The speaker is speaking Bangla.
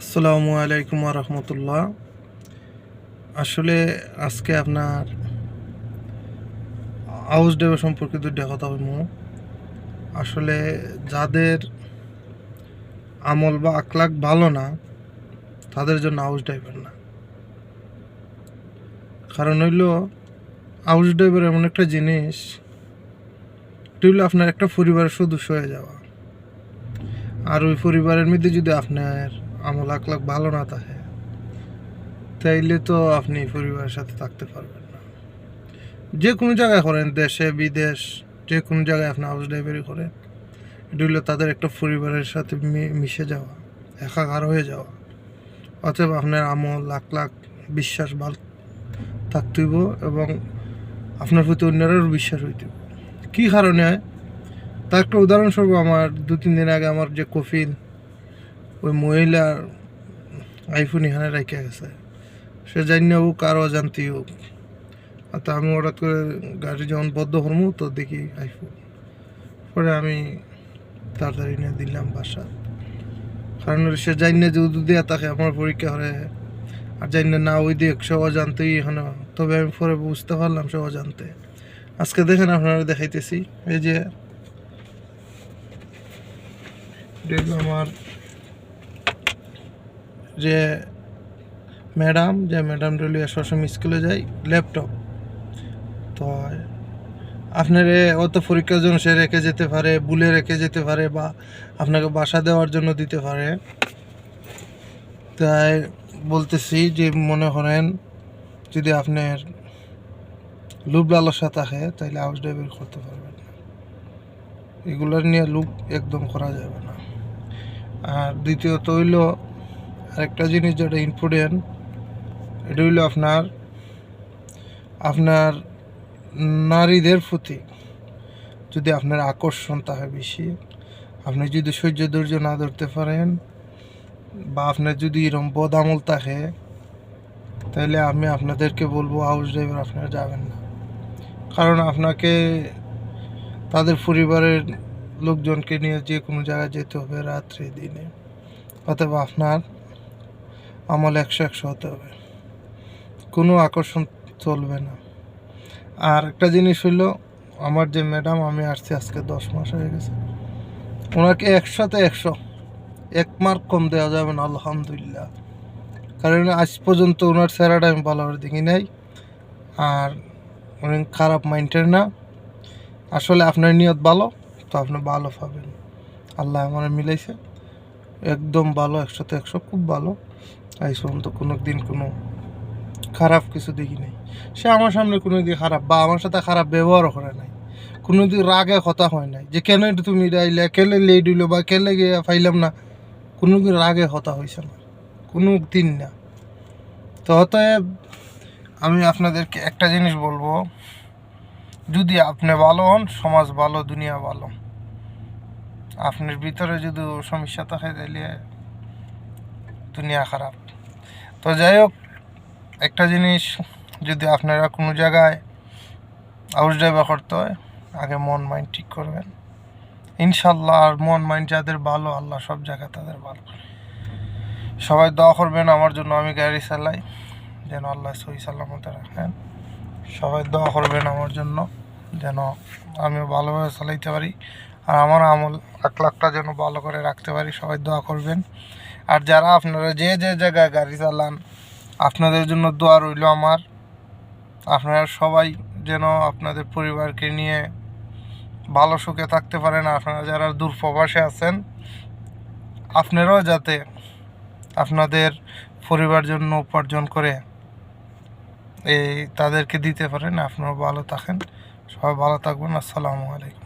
আসসালামু আলাইকুম রহমতুল্লাহ। আসলে আজকে আপনার হাউস ডেভে সম্পর্কে দুইটা কথা বলব। আসলে যাদের আমল বা আকলাক ভালো না, তাদের জন্য হাউস ড্রাইভার না। কারণ হইল হাউস ড্রাইভার এমন একটা জিনিস, এটা হইল আপনার একটা পরিবারের সদস্য হয়ে যাওয়া। আর ওই পরিবারের মধ্যে যদি আপনার আমল আকলাক ভালো না থাকে। তাইলে তো আপনি পরিবারের সাথে থাকতে পারবেন না। যে কোনো জায়গায় করেন, দেশে, বিদেশ, যে কোনো জায়গায় আপনি হাউস ড্রাইভারি করেন। এটা হলো তাদের একটা পরিবারের সাথে মিশে যাওয়া, একাকার হয়ে যাওয়া। অতএব আপনার আমল, লাখ লাখ বিশ্বাস ভালো থাকতেইব এবং আপনার প্রতি অন্যেরও বিশ্বাস হইতে কী কারণে? তার একটা উদাহরণস্বরূপ আমার দু তিন দিন আগে আমার যে কফিল ওই মহিলার আইফোন এখানে রেখে গেছে। সে জানি হোক আর অজান্তি হোক। আর তা আমি হঠাৎ করে গাড়ি যখন বদ্ধ করব তো দেখি আইফোন পরে আমি তাড়াতাড়ি নিয়ে দিলাম বাসা। কারণ সে জানি না যে উদু দেওয়া তাকে আমার পরীক্ষা হলে আর জানি না না ওই দেখ, সে অজান্তেই এখানে। তবে আমি পরে বুঝতে পারলাম সে অজান্তে। আজকে দেখেন আপনারা দেখাইতেছি। এই যে আমার যে ম্যাডাম যে ম্যাডাম ডলি সবসময় স্কুলে যাই ল্যাপটপ। তো আপনার অত পরীক্ষার জন্য সে রেখে যেতে পারে বুলে রেখে যেতে পারে বা আপনাকে বাসা দেওয়ার জন্য দিতে পারে। তাই বলতেছি যে মনে করেন, যদি আপনার লুপ লালসা থাকে তাহলে হাউস ড্রাইভার করতে পারবেন এগুলোর নিয়ে লুপ একদম করা যাবে না। আর দ্বিতীয়ত হইল আরেকটা জিনিস যেটা ইম্পর্টেন্ট এটা হইল আপনার আপনার নারীদের প্রতি যদি আপনার আকর্ষণ থাকে বেশি, আপনি যদি সহ্য ধৈর্য না ধরতে পারেন বা আপনার যদি এরকম বদ আমল থাকে তাহলে আমি আপনাদেরকে বলব হাউস ড্রাইভার আপনারা যাবেন না। কারণ আপনাকে তাদের পরিবারের লোকজনকে নিয়ে যে কোনো জায়গায় যেতে হবে রাত্রে দিনে, অথবা আপনার আমল একশো একশো হতে হবে। কোনো আকর্ষণ চলবে না। আর একটা জিনিস হইল, আমার যে ম্যাডাম, আমি আসছি আজকে দশ মাস হয়ে গেছে। ওনাকে একশোতে একশো, এক মার্ক কম দেওয়া যাবে না, আলহামদুলিল্লাহ। কারণ আজ পর্যন্ত ওনার চেহারাটা আমি ভালোভাবে দেখি নাই। আর উনি খারাপ মাইন্ডের না। আসলে আপনার নিয়ত ভালো, তো আপনি ভালো পাবেন। আল্লাহ আমার মিলাইছে। একদম ভালো একশোতে একশো, খুব ভালো। আজ পর্যন্ত কোনো দিন কোনো খারাপ কিছু দেখি নাই। সে আমার সামনে কোনো দিন খারাপ বা আমার সাথে খারাপ ব্যবহারও করে নাই। কোনো দিন রাগে কথা হয় নাই যে কেন এটা তুমি রাইলে কেলে লেট হইল বা কেলে গিয়ে পাইলাম না। কোনো দিন রাগে কথা হয়েছে না কোনো দিন না। তো অতএব আমি আপনাদেরকে একটা জিনিস বলব, যদি আপনি ভালো হন, সমাজ ভালো, দুনিয়া ভালো। আপনার ভিতরে যদি সমস্যা থাকে তাহলে দুনিয়া খারাপ। তো যাই হোক, একটা জিনিস যদি আপনারা কোনো জায়গায় হাউস ড্রাইভার করতে হয়, আগে মন মাইন্ড ঠিক করবেন। ইনশাল্লাহ আর মন মাইন্ড যাদের ভালো, আল্লাহ সব জায়গায় তাদের ভালো। সবাই দোয়া করবেন আমার জন্য, আমি গাড়ি চালাই, যেন আল্লাহ সহি সাল্লামতে রাখেন। সবাই দোয়া করবেন আমার জন্য, যেন আমি ভালোভাবে চালাইতে পারি, আর আমার আমল এক লাখটা যেন ভালো করে রাখতে পারি, সবাই দোয়া করবেন। আর যারা আপনারা যে যে জায়গায় গাড়ি চালান, আপনাদের জন্য দোয়া রইল আমার। আপনারা সবাই যেন আপনাদের পরিবারকে নিয়ে ভালো সুখে থাকতে পারেন। আপনারা যারা দূর প্রবাসে আছেন, আপনারাও যাতে আপনাদের পরিবার জন্য উপার্জন করে, এই তাদেরকে দিতে পারেন। আপনারা ভালো থাকেন। সবাই ভালো থাকবেন। আসসালামু আলাইকুম।